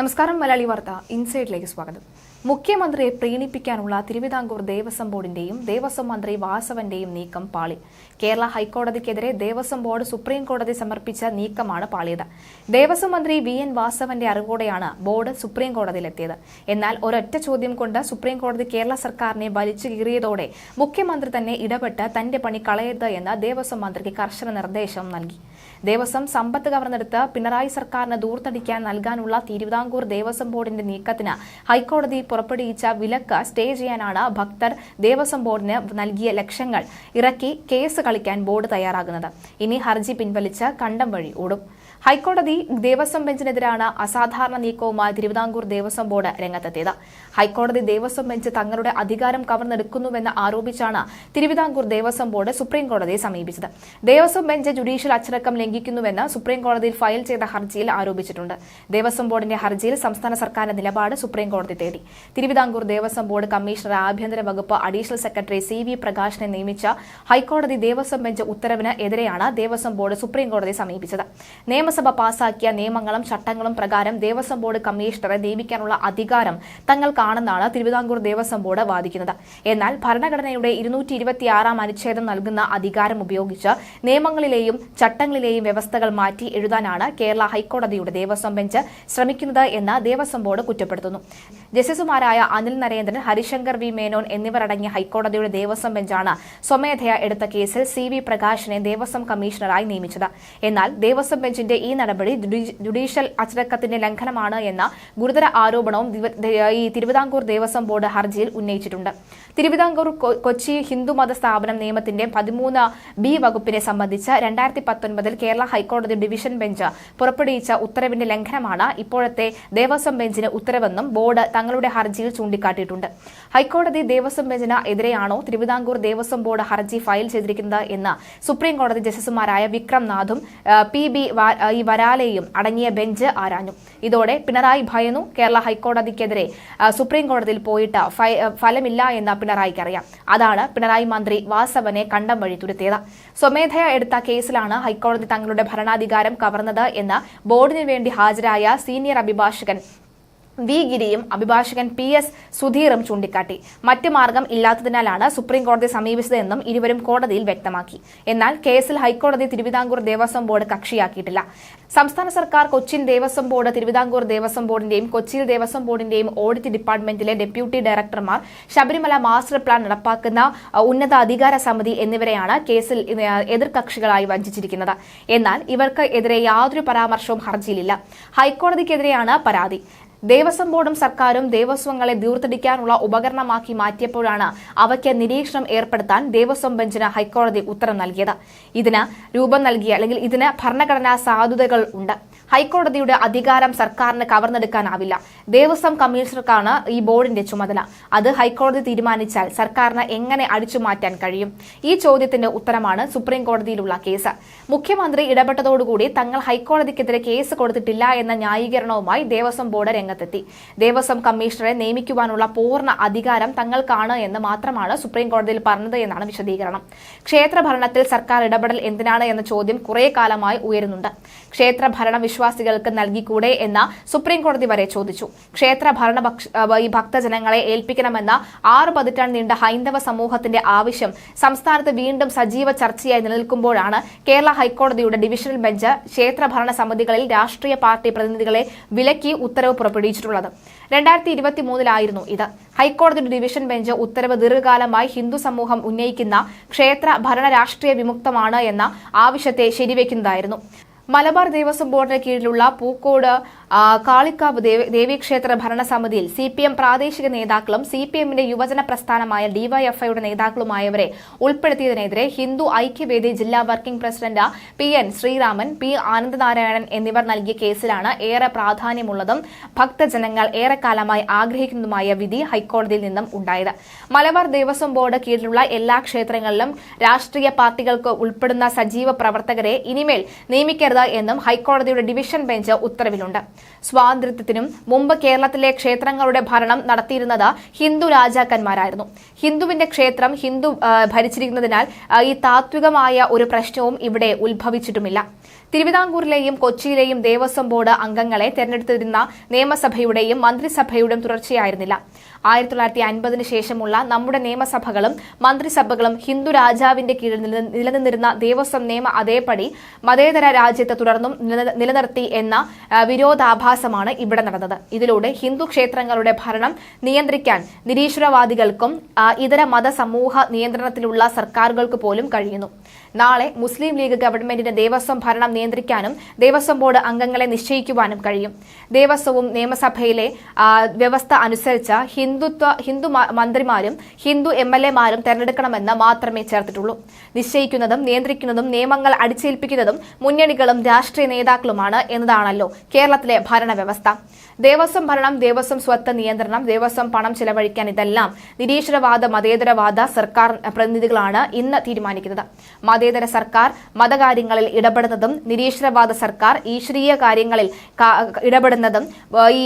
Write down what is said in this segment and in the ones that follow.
നമസ്കാരം മലയാളി വാർത്ത ഇൻസൈഡിലേക്ക് സ്വാഗതം. മുഖ്യമന്ത്രിയെ പ്രീണിപ്പിക്കാനുള്ള തിരുവിതാംകൂർ ദേവസ്വം ബോർഡിന്റെയും ദേവസ്വം മന്ത്രി വാസവന്റെയും നീക്കം പാളി. കേരള ഹൈക്കോടതിക്കെതിരെ ദേവസ്വം ബോർഡ് സുപ്രീം കോടതി സമർപ്പിച്ച നീക്കമാണ് പാളിയത്. ദേവസ്വം മന്ത്രി വി എൻ വാസവന്റെ അറിവോടെയാണ് ബോർഡ് സുപ്രീം കോടതിയിലെത്തിയത്. എന്നാൽ ഒരൊറ്റ ചോദ്യം കൊണ്ട് സുപ്രീം കോടതി കേരള സർക്കാരിനെ വലിച്ചു കീറിയതോടെ മുഖ്യമന്ത്രി തന്നെ ഇടപെട്ട് തന്റെ പണി കളയരുത് എന്ന് ദേവസ്വം മന്ത്രിക്ക് കർശന നിർദ്ദേശം നൽകി. ദേവസ്വം സമ്പത്ത് കവർന്നെടുത്ത് പിണറായി സർക്കാരിന് ദൂർത്തടിക്കാൻ നൽകാനുള്ള തിരുവിതാംകൂർ ദേവസ്വം ബോർഡിന്റെ നീക്കത്തിന് ഹൈക്കോടതി പുറപ്പെടുവിച്ച വിലക്ക് സ്റ്റേ ചെയ്യാനാണ് ഭക്തർ ദേവസ്വം ബോർഡിന് നൽകിയ ലക്ഷ്യങ്ങൾ. ഇറക്കി കേസ് കളിക്കാൻ ബോർഡ് തയ്യാറാകുന്നത്. ഇനി ഹർജി പിൻവലിച്ച് കണ്ടം വഴി ഓടും. ഹൈക്കോടതി ദേവസ്വം ബെഞ്ചിനെതിരാണ് അസാധാരണ നീക്കവുമായി തിരുവിതാംകൂർ ദേവസ്വം ബോർഡ് രംഗത്തെത്തിയത്. ഹൈക്കോടതി ദേവസ്വം ബെഞ്ച് തങ്ങളുടെ അധികാരം കവർന്നെടുക്കുന്നുവെന്ന് ആരോപിച്ചാണ് തിരുവിതാംകൂർ ദേവസ്വം ബോർഡ് സുപ്രീംകോടതിയെ സമീപിച്ചത്. ദേവസ്വം ബെഞ്ച് ജുഡീഷ്യൽ അച്ചടക്കം ലംഘിക്കുന്നുവെന്ന് സുപ്രീംകോടതിയിൽ ഫയൽ ചെയ്ത ഹർജിയിൽ ആരോപിച്ചിട്ടുണ്ട്. ദേവസ്വം ബോർഡിന്റെ ഹർജിയിൽ സംസ്ഥാന സർക്കാരിന്റെ നിലപാട് സുപ്രീംകോടതി തേടി. തിരുവിതാംകൂർ ദേവസ്വം ബോർഡ് കമ്മീഷണർ ആഭ്യന്തര വകുപ്പ് അഡീഷണൽ സെക്രട്ടറി സി വി പ്രകാശിനെ നിയമിച്ച ഹൈക്കോടതി ദേവസ്വം ബെഞ്ച് ഉത്തരവിന് എതിരെയാണ് ദേവസ്വം ബോർഡ് സുപ്രീംകോടതിയെ സമീപിച്ചത്. നിയമസഭ പാസാക്കിയ നിയമങ്ങളും ചട്ടങ്ങളും പ്രകാരം ദേവസ്വം ബോർഡ് കമ്മീഷണറെ നിയമിക്കാനുള്ള അധികാരം തങ്ങൾക്കാണെന്നാണ് തിരുവിതാംകൂർ ദേവസ്വം ബോർഡ് വാദിക്കുന്നത്. എന്നാൽ ഭരണഘടനയുടെ ഇരുന്നൂറ്റി ഇരുപത്തിയാറാം അനുച്ഛേദം നൽകുന്ന അധികാരം ഉപയോഗിച്ച് നിയമങ്ങളിലെയും ചട്ടങ്ങളിലെയും വ്യവസ്ഥകൾ മാറ്റി എഴുതാനാണ് കേരള ഹൈക്കോടതിയുടെ ദേവസ്വം ബെഞ്ച് ശ്രമിക്കുന്നത് എന്ന് ദേവസ്വം ബോർഡ് കുറ്റപ്പെടുത്തുന്നു. ജസ്റ്റിസുമാരായ അനിൽ നരേന്ദ്രൻ ഹരിശങ്കർ വി മേനോൻ എന്നിവരടങ്ങിയ ഹൈക്കോടതിയുടെ ദേവസ്വം ബെഞ്ചാണ് സ്വമേധയാ എടുത്ത കേസിൽ സി വി പ്രകാശിനെ ദേവസ്വം കമ്മീഷണറായി നിയമിച്ചത്. എന്നാൽ ദേവസ്വം ബെഞ്ചിന്റെ ഈ നടപടി ജുഡി- ജുഡീഷ്യൽ അച്ചടക്കത്തിന്റെ ലംഘനമാണ് എന്ന ഗുരുതര ആരോപണവും ഈ തിരുവിതാംകൂർ ദേവസ്വം ബോർഡ് ഹർജിയിൽ ഉന്നയിച്ചിട്ടുണ്ട്. തിരുവിതാംകൂർ കൊച്ചി ഹിന്ദു മത സ്ഥാപനം നിയമത്തിന്റെ പതിമൂന്ന് ബി വകുപ്പിനെ സംബന്ധിച്ച് രണ്ടായിരത്തി പത്തൊൻപതിൽ കേരള ഹൈക്കോടതി ഡിവിഷൻ ബെഞ്ച് പുറപ്പെടുവിച്ച ഉത്തരവിന്റെ ലംഘനമാണ് ഇപ്പോഴത്തെ ദേവസ്വം ബെഞ്ചിന് ഉത്തരവെന്നും ബോർഡ് തങ്ങളുടെ ഹർജിയിൽ ചൂണ്ടിക്കാട്ടിയിട്ടുണ്ട്. ഹൈക്കോടതി ദേവസ്വം ബെഞ്ചിന് എതിരെയാണോ തിരുവിതാംകൂർ ദേവസ്വം ബോർഡ് ഹർജി ഫയൽ ചെയ്തിരിക്കുന്നത് എന്ന് സുപ്രീം കോടതി ജസ്റ്റിസുമാരായ വിക്രം നാഥും പി ബി ഈ വരാലെയും അടങ്ങിയ ബെഞ്ച് ആരാഞ്ഞു. ഇതോടെ പിണറായി ഭയന്നു. കേരള ഹൈക്കോടതിക്കെതിരെ സുപ്രീം കോടതിയിൽ പോയിട്ട് ഫലമില്ല എന്ന് പിണറായിക്ക് അറിയാം. അതാണ് പിണറായി മന്ത്രി വാസവനെ കണ്ടം വഴി തുരുത്തിയത്. സ്വമേധയാ എടുത്ത കേസിലാണ് ഹൈക്കോടതി തങ്ങളുടെ ഭരണാധികാരം കവർന്നത് എന്ന് ബോർഡിന് വേണ്ടി ഹാജരായ സീനിയർ അഭിഭാഷകൻ വി ഗിരിയും അഭിഭാഷകൻ പി എസ് സുധീറും ചൂണ്ടിക്കാട്ടി. മറ്റ് മാർഗം ഇല്ലാത്തതിനാലാണ് സുപ്രീം കോടതി സമീപിച്ചതെന്നും ഇരുവരും കോടതിയിൽ വ്യക്തമാക്കി. എന്നാൽ കേസിൽ ഹൈക്കോടതി തിരുവിതാംകൂർ ദേവസ്വം ബോർഡ് കക്ഷിയാക്കിയിട്ടില്ല. സംസ്ഥാന സർക്കാർ കൊച്ചിൻ ദേവസ്വം ബോർഡ് തിരുവിതാംകൂർ ദേവസ്വം ബോർഡിന്റെയും കൊച്ചിയിൽ ദേവസ്വം ബോർഡിന്റെയും ഓഡിറ്റ് ഡിപ്പാർട്ട്മെന്റിലെ ഡെപ്യൂട്ടി ഡയറക്ടർമാർ ശബരിമല മാസ്റ്റർ പ്ലാൻ നടപ്പാക്കുന്ന ഉന്നത അധികാര സമിതി എന്നിവരെയാണ് കേസിൽ എതിർകക്ഷികളായി വഞ്ചിച്ചിരിക്കുന്നത്. എന്നാൽ ഇവർക്ക് എതിരെ യാതൊരു പരാമർശവും ഹർജിയിലില്ല. ഹൈക്കോടതിക്കെതിരെയാണ് പരാതി. ദേവസ്വം ബോർഡും സർക്കാരും ദേവസ്വങ്ങളെ ദീർത്തടിക്കാനുള്ള ഉപകരണമാക്കി മാറ്റിയപ്പോഴാണ് അവയ്ക്ക് നിരീക്ഷണം ഏർപ്പെടുത്താൻ ദേവസ്വം ബെഞ്ചിന് ഹൈക്കോടതി ഉത്തരം നൽകിയത്. ഇതിന് രൂപം നൽകിയ അല്ലെങ്കിൽ ഇതിന് ഭരണഘടനാ സാധുതകൾ ഉണ്ട്. ഹൈക്കോടതിയുടെ അധികാരം സർക്കാരിന് കവർന്നെടുക്കാനാവില്ല. ദേവസ്വം കമ്മീഷണർക്കാണ് ഈ ബോർഡിന്റെ ചുമതല. അത് ഹൈക്കോടതി തീരുമാനിച്ചാൽ സർക്കാരിന് എങ്ങനെ അടിച്ചുമാറ്റാൻ കഴിയും? ഈ ചോദ്യത്തിന്റെ ഉത്തരമാണ് സുപ്രീം കോടതിയിലുള്ള കേസ്. മുഖ്യമന്ത്രി ഇടപെട്ടതോടുകൂടി തങ്ങൾ ഹൈക്കോടതിക്കെതിരെ കേസ് കൊടുത്തിട്ടില്ല എന്ന ന്യായീകരണവുമായി ദേവസ്വം ബോർഡ് രംഗത്തെത്തി. ദേവസ്വം കമ്മീഷണറെ നിയമിക്കുവാനുള്ള പൂർണ അധികാരം തങ്ങൾക്കാണ് എന്ന് മാത്രമാണ് സുപ്രീം കോടതിയിൽ പറഞ്ഞത് എന്നാണ് വിശദീകരണം. ക്ഷേത്ര ഭരണത്തിൽ സർക്കാർ ഇടപെടൽ എന്തിനാണ് എന്ന ചോദ്യം കുറെ കാലമായി ഉയരുന്നുണ്ട്. ക്ഷേത്ര ഭരണ വിശ്വാസികൾക്ക് നൽകിക്കൂടെ എന്ന സുപ്രീം കോടതി വരെ ചോദിച്ചു. ക്ഷേത്ര ഭരണ ഭക്ഷ- അഹ് ഈ ഭക്തജനങ്ങളെ ഏൽപ്പിക്കണമെന്ന ആറ് പതിറ്റാണ്ട് നീണ്ട ഹൈന്ദവ സമൂഹത്തിന്റെ ആവശ്യം സംസ്ഥാനത്ത് വീണ്ടും സജീവ ചർച്ചയായി നിലനിൽക്കുമ്പോഴാണ് കേരള ഹൈക്കോടതിയുടെ ഡിവിഷണൽ ബെഞ്ച് ക്ഷേത്ര ഭരണ സമിതികളിൽ രാഷ്ട്രീയ പാർട്ടി പ്രതിനിധികളെ വിലക്കി ഉത്തരവ് പുറപ്പെടുവിച്ചിട്ടുള്ളത് രണ്ടായിരത്തി ഇരുപത്തി മൂന്നിലായിരുന്നു ഇത്. ഹൈക്കോടതിയുടെ ഡിവിഷൻ ബെഞ്ച് ഉത്തരവ് ദീർഘകാലമായി ഹിന്ദു സമൂഹം ഉന്നയിക്കുന്ന ക്ഷേത്ര ഭരണ രാഷ്ട്രീയ വിമുക്തമാണ് എന്ന ആവശ്യത്തെ ശരിവെക്കുന്നതായിരുന്നു. മലബാർ ദേവസ്വം ബോർഡിന് കീഴിലുള്ള പൂക്കോട് കാളിക്കാവ് ദേവ- ദേവീക്ഷേത്ര ഭരണസമിതിയിൽ സി പി എം പ്രാദേശിക നേതാക്കളും സി പി എമ്മിന്റെ യുവജന പ്രസ്ഥാനമായ ഡിവൈഎഫ്ഐയുടെ നേതാക്കളുമായവരെ ഉൾപ്പെടുത്തിയതിനെതിരെ ഹിന്ദു ഐക്യവേദി ജില്ലാ working president P N Sreeraman P Anandanarayanan എന്നിവർ നൽകിയ കേസിലാണ് ഏറെ പ്രാധാന്യമുള്ളതും ഭക്തജനങ്ങൾ ഏറെക്കാലമായി ആഗ്രഹിക്കുന്നതുമായ വിധി ഹൈക്കോടതിയിൽ നിന്നും ഉണ്ടായത്. മലബാർ ദേവസ്വം ബോർഡ് കീഴിലുള്ള എല്ലാ ക്ഷേത്രങ്ങളിലും രാഷ്ട്രീയ പാർട്ടികൾക്ക് ഉൾപ്പെടുന്ന സജീവ പ്രവർത്തകരെ ഇനിമേൽ നിയമിക്കരുത് എന്നും ഹൈക്കോടതിയുടെ ഡിവിഷൻ ബെഞ്ച് ഉത്തരവിലുണ്ട്. സ്വാതന്ത്ര്യത്തിനും മുമ്പ് കേരളത്തിലെ ക്ഷേത്രങ്ങളുടെ ഭരണം നടത്തിയിരുന്നത് ഹിന്ദു രാജാക്കന്മാരായിരുന്നു. ഹിന്ദുവിന്റെ ക്ഷേത്രം ഹിന്ദു ഭരിച്ചിരിക്കുന്നതിനാൽ ഈ താത്വികമായ ഒരു പ്രശ്നവും ഇവിടെ ഉത്ഭവിച്ചിട്ടുമില്ല. തിരുവിതാംകൂറിലെയും കൊച്ചിയിലെയും ദേവസ്വം ബോർഡ് അംഗങ്ങളെ തെരഞ്ഞെടുത്തിരുന്ന നിയമസഭയുടെയും മന്ത്രിസഭയുടെയും തുടർച്ചയായിരുന്നില്ല. ആയിരത്തി തൊള്ളായിരത്തി അൻപതിന് ശേഷമുള്ള നമ്മുടെ നിയമസഭകളും മന്ത്രിസഭകളും ഹിന്ദു രാജാവിന്റെ കീഴിൽ നിലനിന്നിരുന്ന ദേവസ്വം നിയമ അതേപടി മതേതര രാജ്യത്തെ തുടർന്നും നിലനിർത്തി എന്ന വിരോധാഭാസമാണ് ഇവിടെ നടന്നത്. ഇതിലൂടെ ഹിന്ദു ക്ഷേത്രങ്ങളുടെ ഭരണം നിയന്ത്രിക്കാൻ നിരീശ്വരവാദികൾക്കും ഇതര മതസമൂഹ നിയന്ത്രണത്തിലുള്ള സർക്കാരുകൾക്ക് പോലും കഴിയുന്നു. നാളെ മുസ്ലിം ലീഗ് ഗവൺമെന്റിന് ദേവസ്വം ഭരണം നിയന്ത്രിക്കാനും ദേവസ്വം ബോർഡ് അംഗങ്ങളെ നിശ്ചയിക്കുവാനും കഴിയും. ദേവസ്വവും നിയമസഭയിലെ വ്യവസ്ഥ അനുസരിച്ച് ഹിന്ദുത്വ ഹിന്ദു മന്ത്രിമാരും ഹിന്ദു എം എൽ എമാരും തെരഞ്ഞെടുക്കണമെന്ന് മാത്രമേ ചേർത്തിട്ടുള്ളൂ. നിശ്ചയിക്കുന്നതും നിയന്ത്രിക്കുന്നതും നിയമങ്ങൾ അടിച്ചേൽപ്പിക്കുന്നതും മുന്നണികളും രാഷ്ട്രീയ നേതാക്കളുമാണ് എന്നതാണല്ലോ കേരളത്തിലെ ഭരണവ്യവസ്ഥ. ദേവസ്വം ഭരണം ദേവസ്വം സ്വത്ത് നിയന്ത്രണം ദേവസ്വം പണം ചെലവഴിക്കാൻ ഇതെല്ലാം നിരീശ്വരവാദ മതേതരവാദ സർക്കാർ പ്രതിനിധികളാണ് ഇന്ന് തീരുമാനിക്കുന്നത്. മതേതര സർക്കാർ മതകാര്യങ്ങളിൽ ഇടപെടുന്നതും നിരീശ്വരവാദ സർക്കാർ ഈശ്വരീയ കാര്യങ്ങളിൽ ഇടപെടുന്നതും ഈ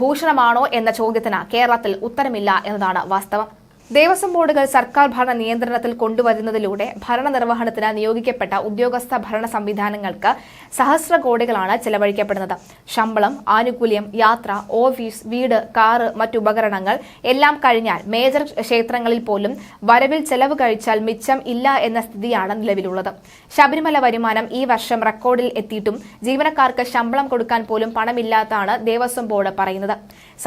ഭൂഷണമാണോ എന്ന ചോദ്യത്തിന് കേരളത്തിൽ ഉത്തരമില്ല എന്നതാണ് വാസ്തവം. ദേവസ്വം ബോർഡുകൾ സർക്കാർ ഭരണ നിയന്ത്രണത്തിൽ കൊണ്ടുവരുന്നതിലൂടെ ഭരണനിർവഹണത്തിന് നിയോഗിക്കപ്പെട്ട ഉദ്യോഗസ്ഥ ഭരണ സംവിധാനങ്ങൾക്ക് സഹസ്ര കോടികളാണ് ചെലവഴിക്കപ്പെടുന്നത്. ശമ്പളം ആനുകൂല്യം യാത്ര ഓഫീസ് വീട് കാറ് മറ്റു ഉപകരണങ്ങൾ എല്ലാം കഴിഞ്ഞാൽ മേജർ ക്ഷേത്രങ്ങളിൽ പോലും വരവിൽ ചെലവ് കഴിച്ചാൽ മിച്ചം ഇല്ല എന്ന സ്ഥിതിയാണ് നിലവിലുള്ളത്. ശബരിമല വരുമാനം ഈ വർഷം റെക്കോർഡിൽ എത്തിയിട്ടും ജീവനക്കാർക്ക് ശമ്പളം കൊടുക്കാൻ പോലും പണമില്ലാത്താണ് ദേവസ്വം ബോർഡ് പറയുന്നത്.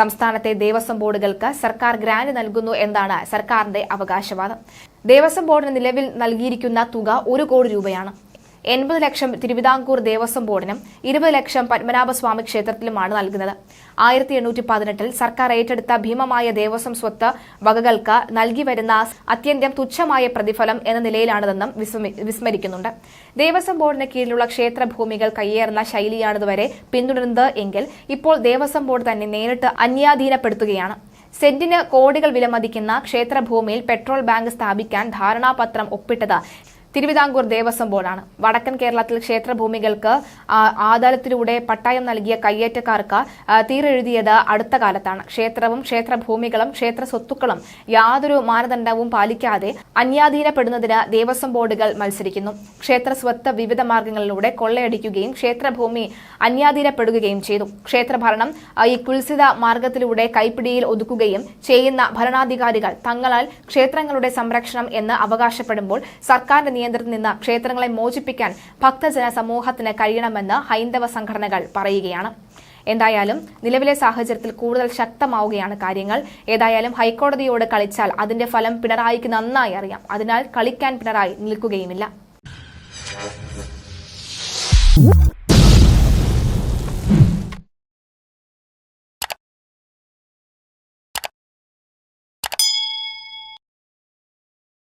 സംസ്ഥാനത്തെ ദേവസ്വം ബോർഡുകൾക്ക് സർക്കാർ ഗ്രാന്റ് നൽകുന്നു എന്നാണ് സർക്കാരിന്റെ അവകാശവാദം. ദേവസ്വം ബോർഡിന് നിലവിൽ നൽകിയിരിക്കുന്ന തുക ഒരു കോടി രൂപയാണ്. എൺപത് ലക്ഷം തിരുവിതാംകൂർ ദേവസ്വം ബോർഡിനും ഇരുപത് ലക്ഷം പത്മനാഭസ്വാമി ക്ഷേത്രത്തിലുമാണ് നൽകുന്നത്. ആയിരത്തി എണ്ണൂറ്റി പതിനെട്ടിൽ സർക്കാർ ഏറ്റെടുത്ത ഭീമമായ ദേവസ്വം സ്വത്ത് വകകൾക്ക് നൽകി വരുന്ന അത്യന്തം തുച്ഛമായ പ്രതിഫലം എന്ന നിലയിലാണിതെന്നും വിസ്മ- വിസ്മരിക്കുന്നുണ്ട്. ദേവസ്വം ബോർഡിന് കീഴിലുള്ള ക്ഷേത്രഭൂമികൾ കയ്യേറുന്ന ശൈലിയാണിതുവരെ പിന്തുടരുന്നത് എങ്കിൽ ഇപ്പോൾ ദേവസ്വം ബോർഡ് തന്നെ നേരിട്ട് അന്യാധീനപ്പെടുത്തുകയാണ്. സെന്റിന് കോടികൾ വിലമതിക്കുന്ന ക്ഷേത്രഭൂമിയിൽ പെട്രോൾ ബാങ്ക് സ്ഥാപിക്കാൻ ധാരണാപത്രം ഒപ്പിട്ടത് തിരുവിതാംകൂർ ദേവസ്വം ബോർഡാണ്. വടക്കൻ കേരളത്തിൽ ക്ഷേത്രഭൂമികൾക്ക് ആധാരത്തിലൂടെ പട്ടായം നൽകിയ കയ്യേറ്റക്കാർക്ക് തീരെഴുതിയത് അടുത്ത കാലത്താണ്. ക്ഷേത്രവും ക്ഷേത്രഭൂമികളും ക്ഷേത്ര സ്വത്തുക്കളും യാതൊരു മാനദണ്ഡവും പാലിക്കാതെ അന്യാധീനപ്പെടുന്നതിന് ദേവസ്വം ബോർഡുകൾ മത്സരിക്കുന്നു. ക്ഷേത്ര സ്വത്ത് വിവിധ മാർഗങ്ങളിലൂടെ കൊള്ളയടിക്കുകയും ക്ഷേത്രഭൂമി അന്യാധീനപ്പെടുകയും ചെയ്തു. ക്ഷേത്രഭരണം ഈ കുൽസിത മാർഗത്തിലൂടെ കൈപ്പിടിയിൽ ഒതുക്കുകയും ചെയ്യുന്ന ഭരണാധികാരികൾ തങ്ങളാൽ ക്ഷേത്രങ്ങളുടെ സംരക്ഷണം എന്ന് അവകാശപ്പെടുമ്പോൾ സർക്കാരിന്റെ നിയന്ത്രണത്തിൽ നിന്ന് ക്ഷേത്രങ്ങളെ മോചിപ്പിക്കാൻ ഭക്തജന സമൂഹത്തിന് കഴിയണമെന്ന് ഹൈന്ദവ സംഘടനകൾ പറയുകയാണ്. എന്തായാലും നിലവിലെ സാഹചര്യത്തിൽ കൂടുതൽ ശക്തമാവുകയാണ് കാര്യങ്ങൾ. ഏതായാലും ഹൈക്കോടതിയോട് കളിച്ചാൽ അതിന്റെ ഫലം പിണറായിക്ക് നന്നായി അറിയാം. അതിനാൽ കളിക്കാൻ പിണറായി നിൽക്കുകയുമില്ല.